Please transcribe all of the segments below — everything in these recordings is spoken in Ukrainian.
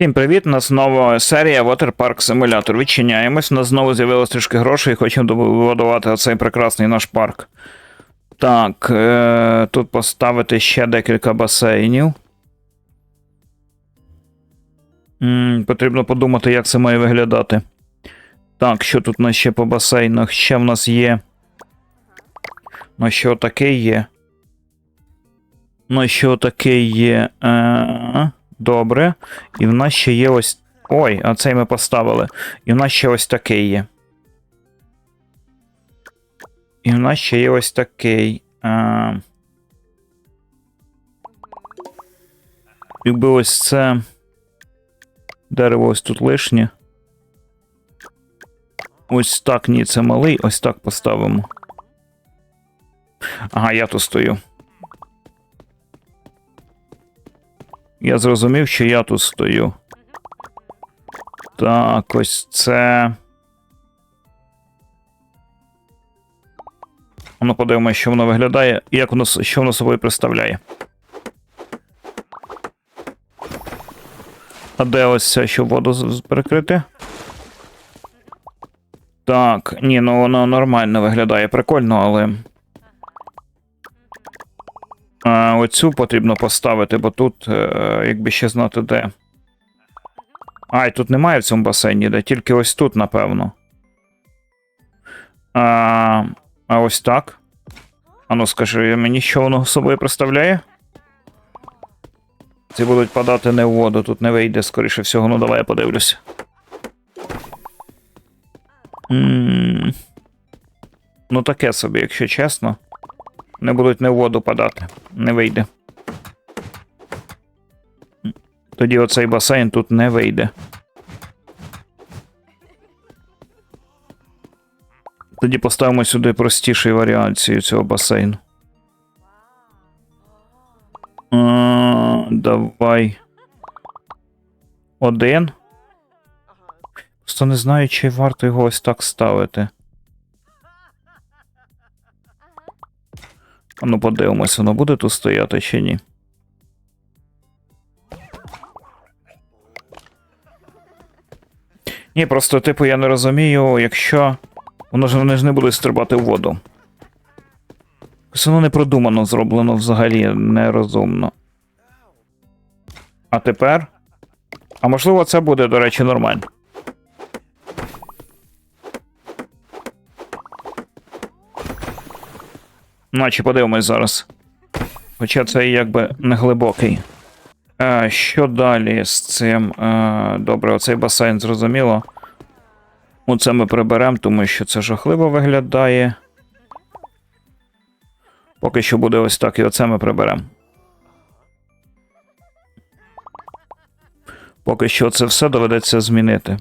Всім привіт! У нас нова серія Water Park Simulator. Відчиняємось. У нас знову з'явилось трішки грошей і хочемо добудувати оцей прекрасний наш парк. Так, е- тут поставити ще декілька басейнів. м потрібно подумати, як це має виглядати. Так, що тут у нас ще по басейнах? Ще в нас є. Ну, ще отакий є. Ну, ще отакий є. Е- Добре. І в нас ще є ось. Ой, а цей ми поставили. І в нас ще ось такий є. І в нас ще є ось такий. А... Якби ось це. Дерево ось тут лишнє. Ось так, ні, це малий, ось так поставимо. Ага, я тут стою. Я зрозумів, що я тут стою. Так, ось це. Ну, подивимося, що воно виглядає як воно що воно собою представляє. А де ось це, щоб воду перекрити? Так, ні, ну воно нормально виглядає, прикольно, але. Оцю потрібно поставити, бо тут, е, якби ще знати де. А, і тут немає в цьому басейні, де тільки ось тут, напевно. А, а ось так. А ну скажи мені, що воно собою представляє? Ці будуть падати не в воду, тут не вийде, скоріше всього, ну давай я подивлюся. Ну, таке собі, якщо чесно. Не будуть не в воду падати. Не вийде. Тоді оцей басейн тут не вийде. Тоді поставимо сюди простішу варіацію цього басейну. А, давай. Один. Просто не знаю, чи варто його ось так ставити. Ну, подивимось, воно буде тут стояти чи ні. Ні, просто, типу, я не розумію, якщо. Воно ж вони ж не будуть стрибати в воду. Ось воно не продумано зроблено взагалі нерозумно. А тепер. А можливо, це буде, до речі, нормально. Наче подивимось зараз. Хоча це якби не глибокий. Е, що далі з цим? Е, добре, оцей басейн зрозуміло. Оце ми приберемо, тому що це жахливо виглядає. Поки що буде ось так, і оце ми приберемо. Поки що це все доведеться змінити.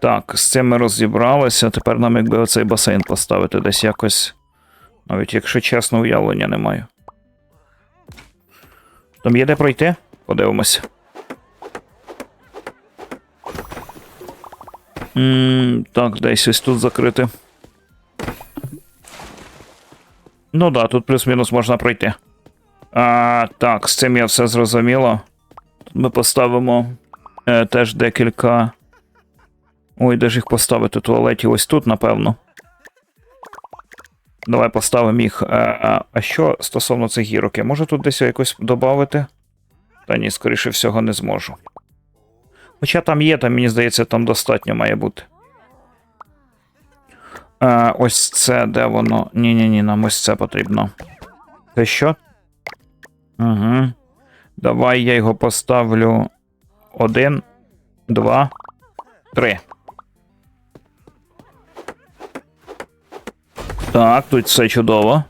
Так, з цим ми розібралися. Тепер нам якби оцей басейн поставити десь якось. Навіть якщо чесно, уявлення не маю. Там є де пройти? Подивимося. м так, десь ось тут закрити. Ну да, тут плюс-мінус можна пройти. А, Так, з цим я все зрозуміло. Тут ми поставимо е, теж декілька. Ой, де ж їх поставити туалетів? Ось тут, напевно. Давай поставимо їх. А, а, а що стосовно цих гірок? Я можу тут десь якось додати? Та ні, скоріше всього, не зможу. Хоча там є, там, мені здається, там достатньо має бути. А, ось це, де воно. Ні-ні-ні, нам ось це потрібно. Це що? Угу. Давай я його поставлю. Один, два, три. Так, тут все чудово.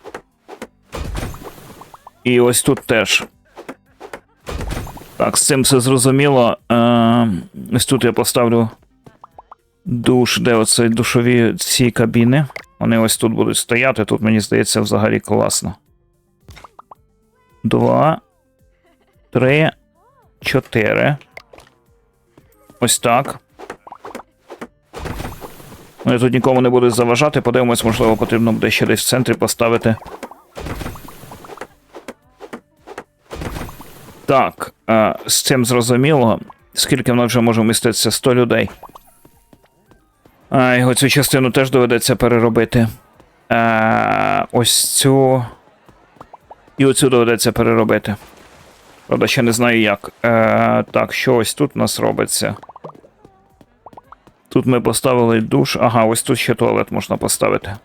І ось тут теж. Так, з цим все зрозуміло. Е, ось тут я поставлю душ, де оце душові ці кабіни. Вони ось тут будуть стояти. Тут, мені здається, взагалі класно. Два. Три. Чотири. Ось так. Ну я тут нікому не буду заважати, подивимось, можливо, потрібно буде ще десь в центрі поставити. Так, а, з цим зрозуміло. Скільки в нас вже може вміститися? 100 людей. А, його цю частину теж доведеться переробити. А, Ось цю. І оцю доведеться переробити. Правда, ще не знаю як. А, так, що ось тут у нас робиться. Тут ми поставили душ. Ага, ось тут ще туалет можна поставити.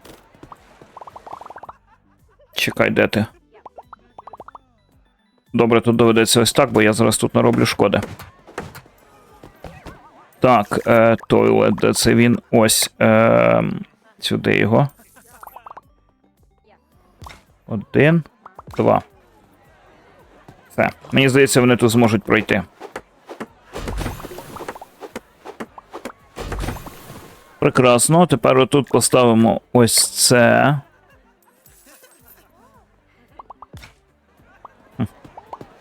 Чекай, де ти? Добре, тут доведеться ось так, бо я зараз тут нароблю шкоди. Так, е, тойлет, де це він? Ось. Е, сюди його. Один, два. Все. Мені здається, вони тут зможуть пройти. Прекрасно. Тепер отут поставимо ось це.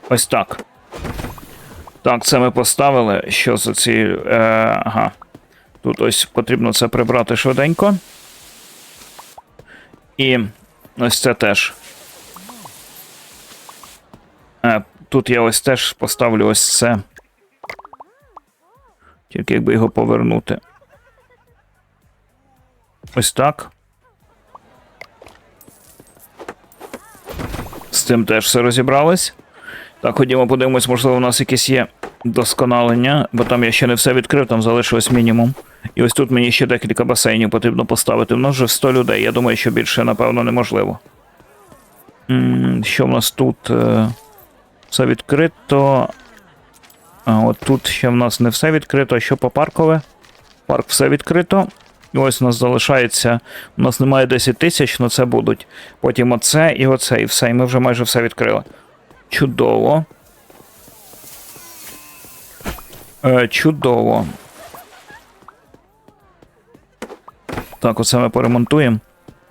Ось так. Так, це ми поставили. Що за ці. Е, ага. Тут ось потрібно це прибрати швиденько. І ось це теж. Е, тут я ось теж поставлю ось це. Тільки якби його повернути. Ось так. З цим теж все розібрались. Так, ходімо, подивимось, можливо, у нас якесь є досконалення, бо там я ще не все відкрив, там залишилось мінімум. І ось тут мені ще декілька басейнів потрібно поставити. У нас вже 100 людей. Я думаю, що більше, напевно, неможливо. Що в нас тут? Е, Все відкрито. А от тут ще в нас не все відкрито. А що по паркове? Парк все відкрито. І ось у нас залишається. У нас немає 10 тисяч, але це будуть. Потім оце і оце, і все. І ми вже майже все відкрили. Чудово. Е, чудово. Так, оце ми поремонтуємо.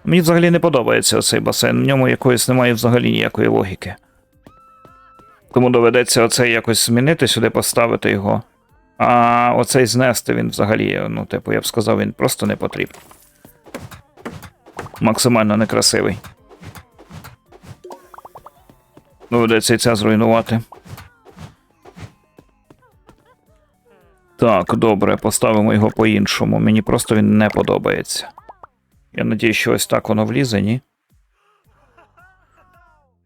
Мені взагалі не подобається цей басейн. В ньому якоїсь немає взагалі ніякої логіки. Тому доведеться оцей якось змінити, сюди поставити його. А оцей знести він взагалі, ну, типу, я б сказав, він просто не потрібен. Максимально некрасивий. Доведеться і це зруйнувати. Так, добре, поставимо його по-іншому. Мені просто він не подобається. Я надію, що ось так воно влізе, ні?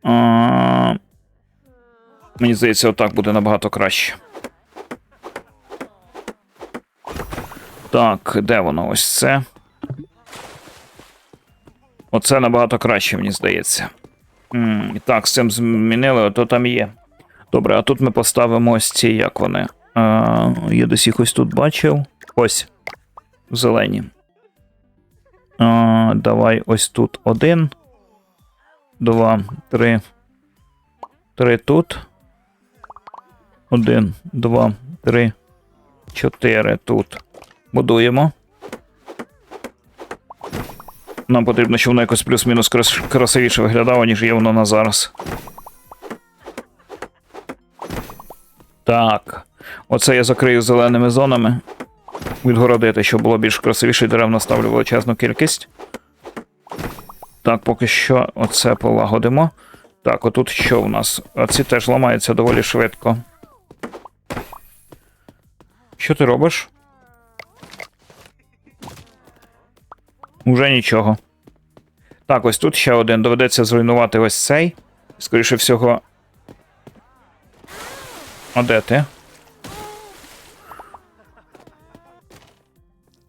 А... Мені здається, отак буде набагато краще. Так, де воно? Ось це. Оце набагато краще, мені здається. М, Так, з цим змінили, ото там є. Добре, а тут ми поставимо ось ці, як вони. А, я десь їх ось тут бачив. Ось. Зелені. А, давай ось тут один. Два, три. Три тут. Один, два, три, чотири тут. Будуємо. Нам потрібно, щоб воно якось плюс-мінус крас- красивіше виглядало, ніж є воно на зараз. Так. Оце я закрию зеленими зонами. Відгородити, щоб було більш красивіше, і дерев наставлю величезну кількість. Так, поки що оце полагодимо. Так, отут що у нас? Оці теж ламаються доволі швидко. Що ти робиш? Уже нічого. Так, ось тут ще один. Доведеться зруйнувати ось цей. Скоріше всього. А де ти?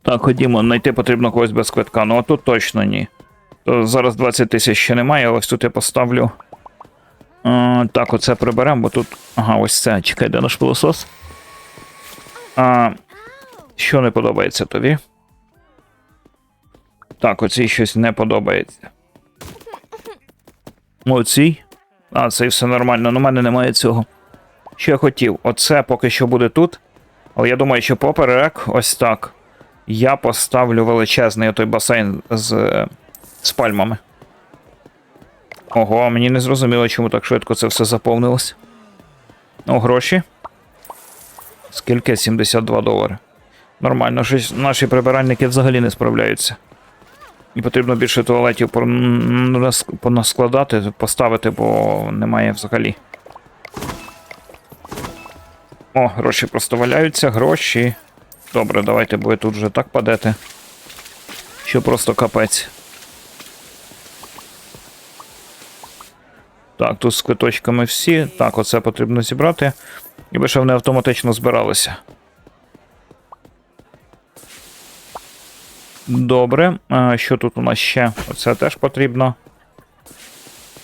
Так, ходімо, знайти потрібно когось без квитка. Ну а тут точно ні. То зараз 20 тисяч ще немає, але ось тут я поставлю. А, так, оце приберемо, бо тут. Ага, ось це. Чекай, де наш пилосос? А, що не подобається тобі? Так, оцій щось не подобається. Оцій? А, це все нормально, ну в мене немає цього. Що я хотів? Оце поки що буде тут. Але я думаю, що поперек, ось так. Я поставлю величезний той басейн з, е, з пальмами. Ого, мені не зрозуміло, чому так швидко це все заповнилось. Ну, гроші. Скільки? 72 долари. Нормально, щось наші прибиральники взагалі не справляються. І потрібно більше туалетів понаскладати, поставити, бо немає взагалі. О, гроші просто валяються, гроші. Добре, давайте, бо ви тут вже так падете. Що просто капець. Так, тут з квиточками всі. Так, оце потрібно зібрати. І щоб вони автоматично збиралися. Добре. Що тут у нас ще? Оце теж потрібно.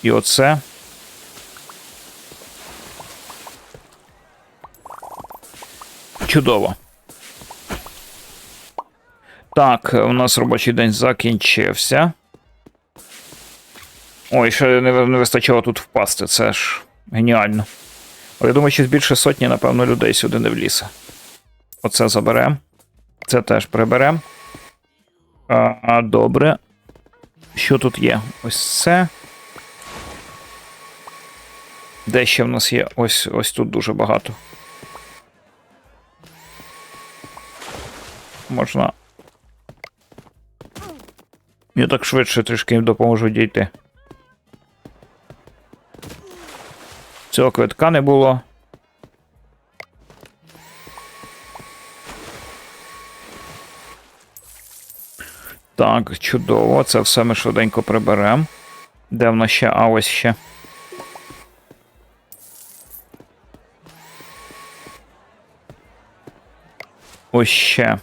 І оце. Чудово. Так, у нас робочий день закінчився. Ой, ще не, вистачало тут впасти, це ж геніально. Але я думаю, що більше сотні, напевно, людей сюди не влізе. Оце заберемо. Це теж приберемо. А, добре. Що тут є? Ось це. Де ще в нас є? Ось ось тут дуже багато. Можна. Я так швидше трішки їм допоможу дійти. Цього квитка не було. Так, чудово. Це все ми швиденько приберемо. Де в нас ще? А ось ще. Ось ще.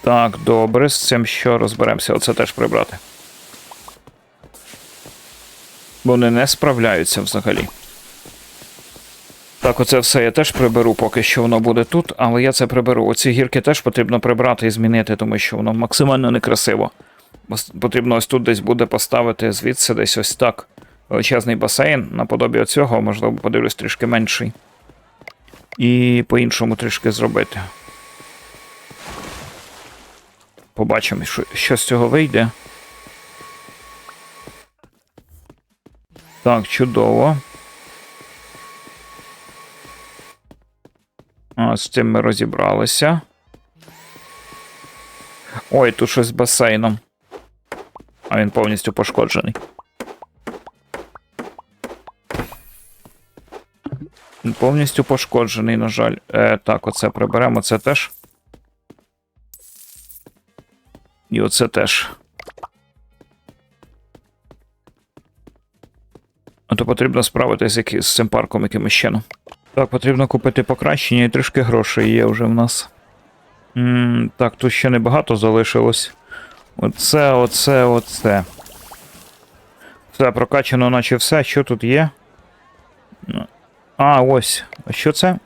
Так, добре, з цим що розберемося. Оце теж прибрати. Вони не справляються взагалі. Так, оце все я теж приберу, поки що воно буде тут, але я це приберу. Оці гірки теж потрібно прибрати і змінити, тому що воно максимально некрасиво. Потрібно ось тут десь буде поставити звідси десь ось так. Величезний басейн наподобі оцього, можливо, подивлюсь трішки менший. І по-іншому трішки зробити. Побачимо, що, що з цього вийде. Так, чудово. З цим ми розібралися. Ой, тут щось з басейном. А він повністю пошкоджений. Він повністю пошкоджений, на жаль. Е, так, оце приберемо, це теж. І оце теж. А то потрібно справитися з, цим парком якимось чином. Так, потрібно купити покращення і трішки грошей є вже в нас. м так, тут ще небагато залишилось. Оце, оце, оце. Все, прокачано, наче все. Що тут є? Ну, А, ось. А що це?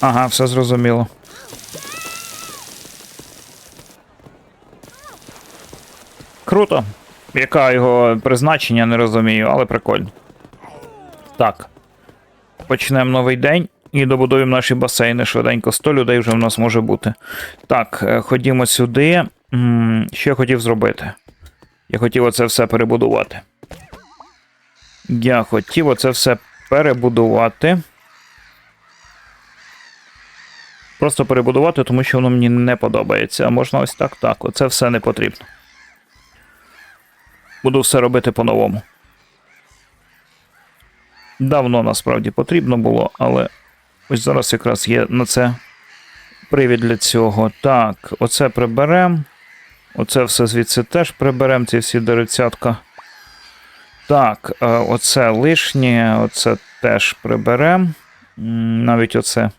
Ага, все зрозуміло. Круто. Яка його призначення, не розумію, але прикольно. Так. Почнемо новий день і добудуємо наші басейни швиденько. 100 людей вже в нас може бути. Так, е, ходімо сюди. Що я хотів зробити? Я хотів оце все перебудувати. Я хотів оце все перебудувати. Просто перебудувати, тому що воно мені не подобається. А можна ось так, так. Оце все не потрібно. Буду все робити по-новому. Давно насправді потрібно було, але ось зараз якраз є на це привід для цього. Так, оце приберемо. Оце все звідси теж приберемо, ці всі деревцятка. Так, е, оце лишнє, оце теж приберемо. Навіть оце.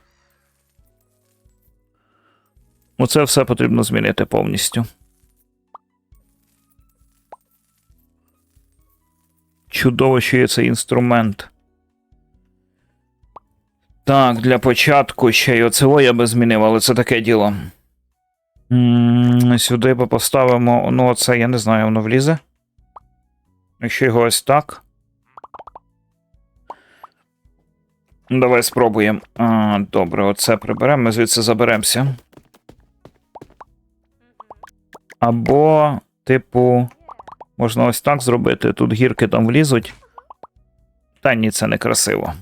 Оце все потрібно змінити повністю. Чудово, що є цей інструмент. Так, для початку ще й оцього я би змінив, але це таке діло. Сюди би поставимо. Ну, оце я не знаю, воно влізе. Якщо його ось так. Давай спробуємо. Добре, оце приберемо, ми звідси заберемося. Або, типу, можна ось так зробити. Тут гірки там влізуть. Та ні, це не красиво.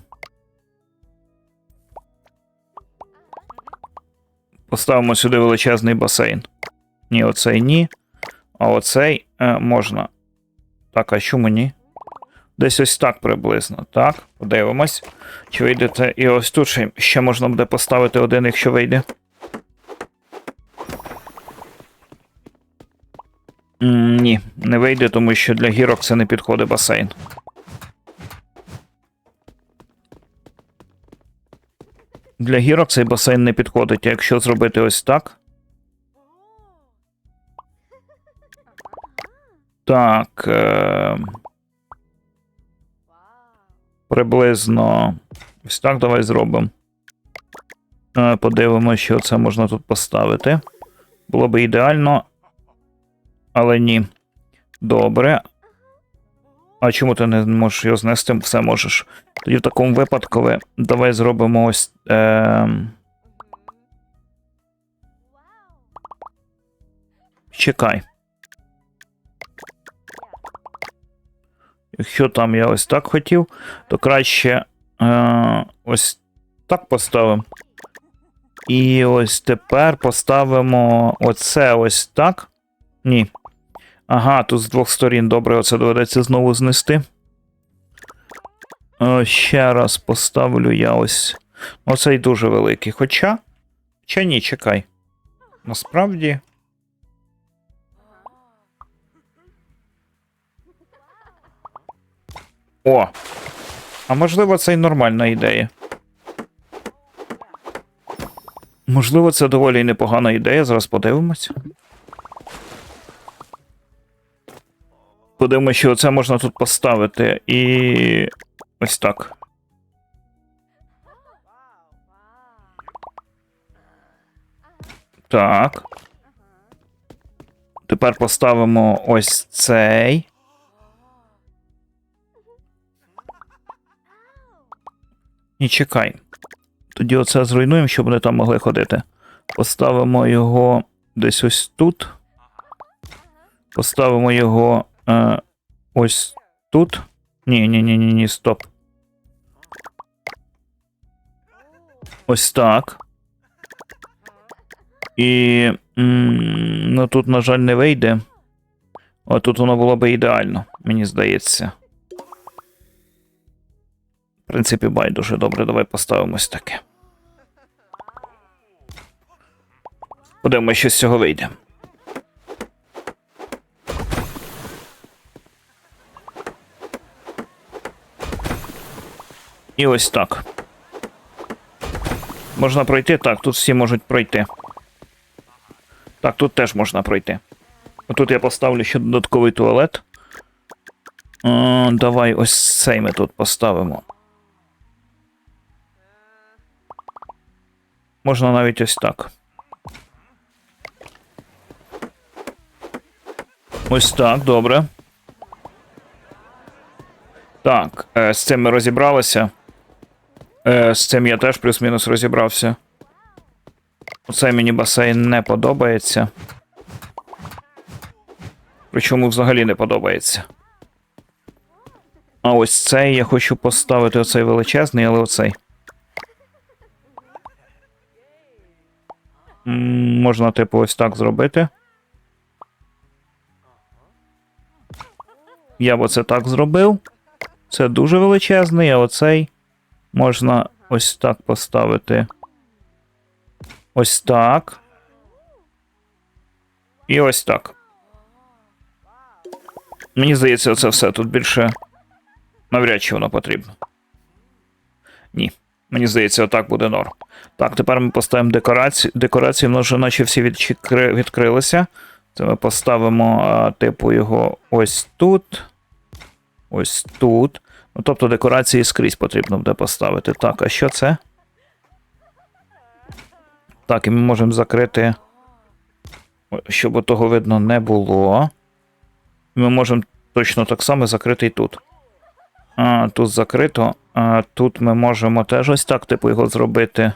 Поставимо сюди величезний басейн. Ні, оцей ні. А оцей е, можна. Так, а чому ні? Десь ось так приблизно. Так, подивимось. Чи вийдете. І ось тут ще, ще можна буде поставити один, якщо вийде. М, ні, не вийде, тому що для гірок це не підходить басейн. Для гірок цей басейн не підходить, а якщо зробити ось так. Так. Е- приблизно. Ось так давай зробимо. Е, Подивимося, що це можна тут поставити. Було би ідеально. Але ні. Добре. А чому ти не можеш його знести? Все можеш. Тоді в такому випадку давай зробимо ось. Е... Чекай. Якщо там я ось так хотів, то краще е, ось так поставимо. І ось тепер поставимо оце ось так. Ні. Ага, тут з двох сторін добре, оце доведеться знову знести. Е, ще раз поставлю я ось. Оцей дуже великий. Хоча. Хоча ні, чекай. Насправді. О! А можливо, це й нормальна ідея. Можливо, це доволі непогана ідея. Зараз подивимось. Подивимось, що це можна тут поставити. І. Ось так. Так. Тепер поставимо ось цей. Ні, чекай. Тоді оце зруйнуємо, щоб вони там могли ходити. Поставимо його десь ось тут. Поставимо його е, ось тут. Ні, ні, ні, ні, ні, стоп. Ось так. І. м, ну тут, на жаль, не вийде. О, тут воно було би ідеально, мені здається. В принципі, байдуже. Добре, давай поставимось таке. Подивимося, що з цього вийде. І ось так. Можна пройти? Так, тут всі можуть пройти. Так, тут теж можна пройти. Отут я поставлю ще додатковий туалет. Е, давай ось цей ми тут поставимо. Можна навіть ось так. Ось так, добре. Так, е, з цим ми розібралися. Е, з цим я теж плюс-мінус розібрався. Оцей мені басейн не подобається. Причому взагалі не подобається. А ось цей я хочу поставити оцей величезний, але оцей. Можна, типу, ось так зробити. Я б оце так зробив. Це дуже величезний, а оцей можна ось так поставити. Ось так. І ось так. Мені здається, це все. Тут більше навряд чи воно потрібно. Ні. Мені здається, отак буде норм. Так, тепер ми поставимо декорації. Декорації, воно вже наче всі відкрилися. Це ми поставимо, типу, його ось тут. Ось тут. Ну, тобто декорації скрізь потрібно буде поставити. Так, а що це? Так, і ми можемо закрити, щоб того видно не було. Ми можемо точно так само закрити і тут. А, тут закрито. А, тут ми можемо теж ось так, типу, його зробити.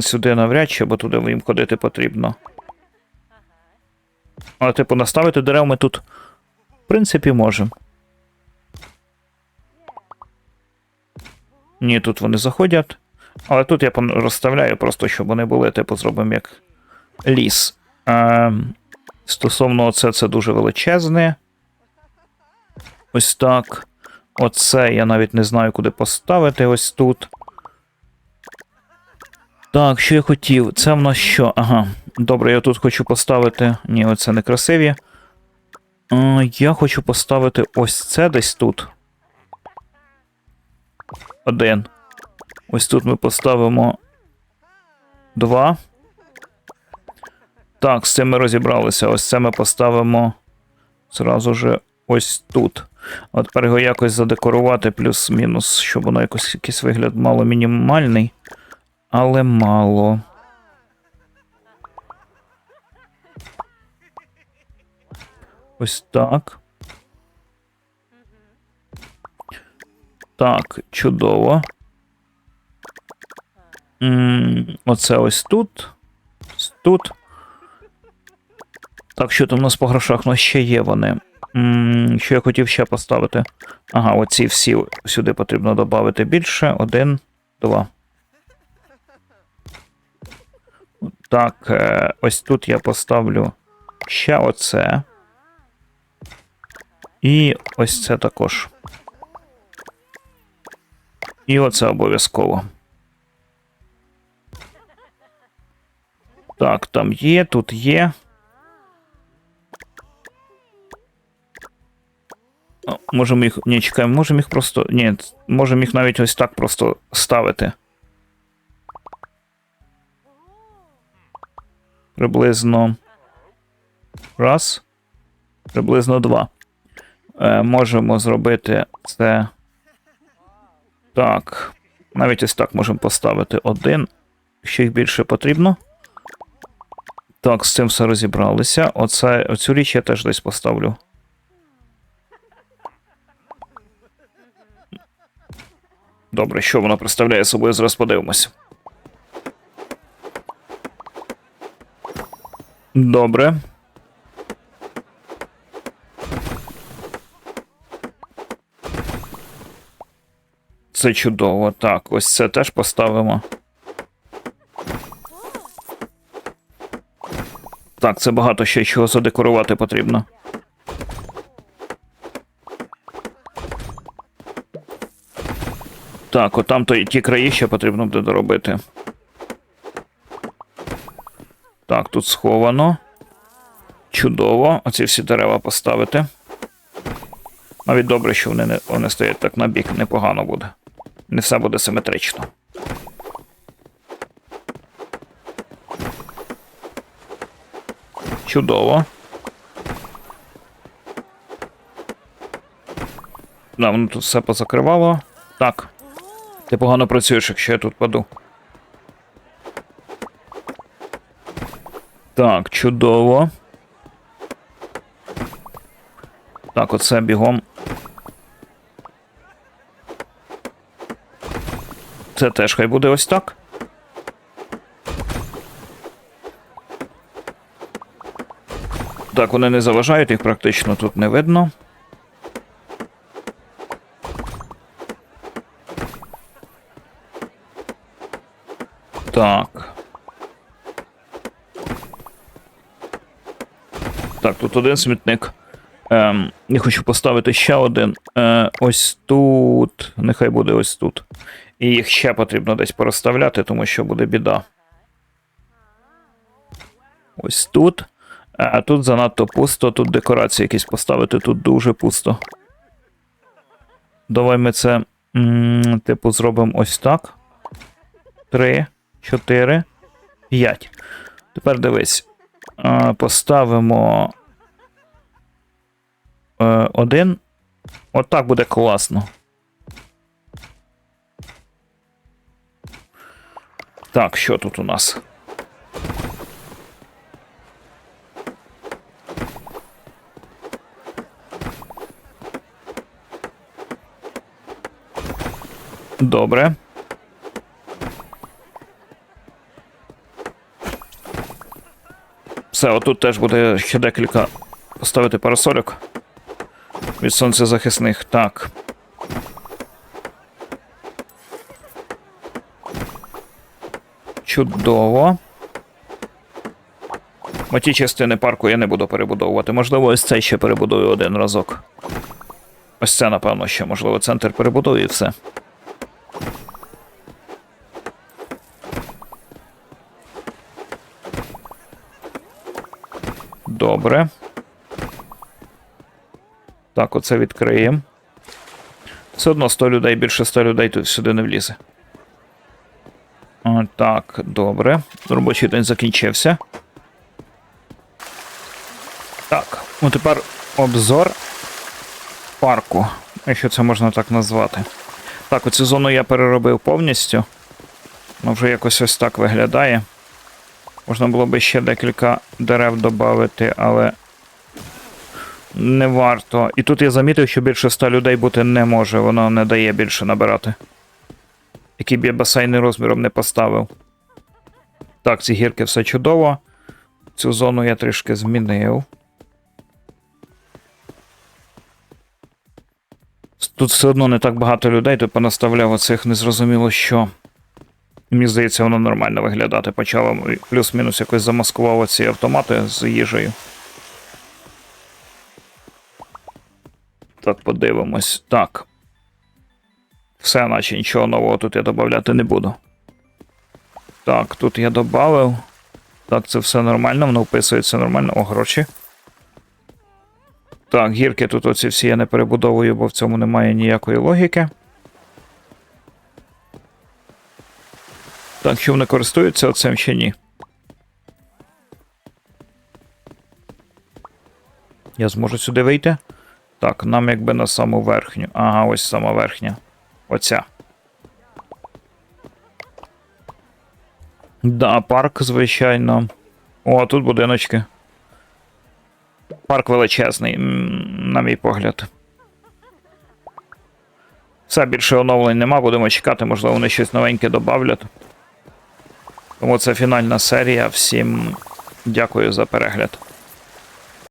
Сюди навряд чи, бо туди їм ходити потрібно. Але, типу, наставити дерев ми тут, в принципі, можемо. Ні, тут вони заходять. Але тут я розставляю просто, щоб вони були, типу, зробимо як ліс. Е, стосовно оце, це дуже величезне. Ось так. Оце я навіть не знаю, куди поставити ось тут. Так, що я хотів? Це в нас що? Ага. Добре, я тут хочу поставити. Ні, оце не красиві. Е, я хочу поставити ось це десь тут. Один. Ось тут ми поставимо два. Так, з цим ми розібралися. Ось це ми поставимо зразу же ось тут. От тепер його якось задекорувати, плюс-мінус, щоб воно якось якийсь вигляд мало мінімальний, але мало. Ось так. Так, чудово. Оце ось тут. Ось Тут. Так, що там у нас по грошах? Ну, ще є вони. Що я хотів ще поставити? Ага, оці всі сюди потрібно додати більше. Один, два. Так, е, ось тут я поставлю ще оце. І ось це також. І оце обов'язково. Так, там є, тут є. О, Можемо їх. Ні, чекаємо, можемо їх просто. Ні, можемо їх навіть ось так просто ставити. Приблизно. Раз. Приблизно два. Е, можемо зробити це. Так. Навіть ось так можемо поставити один. Якщо їх більше потрібно. Так, з цим все розібралися. Оце, оцю річ я теж десь поставлю. Добре, що воно представляє собою, зараз подивимося. Добре. Це чудово. Так, ось це теж поставимо. Так, це багато ще чого задекорувати потрібно. Так, от там то ті краї ще потрібно буде доробити. Так, тут сховано. Чудово. Оці всі дерева поставити. Навіть добре, що вони не вони стоять так на бік, непогано буде. Не все буде симетрично. Чудово. Да, воно тут все позакривало. Так. Ти погано працюєш, якщо я тут паду. Так, чудово. Так, оце бігом. Це теж хай буде ось так. Так, вони не заважають, їх практично тут не видно. Так. Так, тут один смітник. Ем, я хочу поставити ще один. Е, ось тут. Нехай буде ось тут. І їх ще потрібно десь порозставляти, тому що буде біда. Ось тут. А тут занадто пусто, тут декорації якісь поставити, тут дуже пусто. Давай ми це, типу, зробимо ось так. Три, чотири, п'ять. Тепер дивись. Е, Поставимо е, один. Отак буде класно. Так, що тут у нас? Добре. Все, отут теж буде ще декілька поставити парасольок від сонцезахисних. Так. Чудово. Бо ті частини парку я не буду перебудовувати. Можливо, ось цей ще перебудую один разок. Ось це, напевно, ще, можливо, центр перебудую і все. Добре. Так, оце відкриємо. Все одно 100 людей, більше 100 людей тут сюди не влізе. Так, добре. Робочий день закінчився. Так, ну тепер обзор парку, якщо це можна так назвати. Так, оцю зону я переробив повністю. Ну, вже якось ось так виглядає. Можна було би ще декілька дерев додати, але не варто. І тут я замітив, що більше 100 людей бути не може, воно не дає більше набирати. Який б я басейни розміром не поставив. Так, ці гірки все чудово. Цю зону я трішки змінив. Тут все одно не так багато людей, тут понаставляв оцих незрозуміло що. Мені здається, воно нормально виглядати почало. Плюс-мінус якось замаскував оці автомати з їжею. Так, подивимось. Так. Все, наче нічого нового тут я додати не буду. Так, тут я додав. Так, це все нормально, воно вписується нормально. О, гроші. Так, гірки тут оці всі я не перебудовую, бо в цьому немає ніякої логіки. Так, що вони користуються оцим ще ні. Я зможу сюди вийти? Так, нам якби на саму верхню. Ага, ось сама верхня. Оця. Да, парк, звичайно. О, тут будиночки. Парк величезний, на мій погляд. Все, більше оновлень нема, будемо чекати, можливо, вони щось новеньке додавлять. Тому це фінальна серія. Всім дякую за перегляд.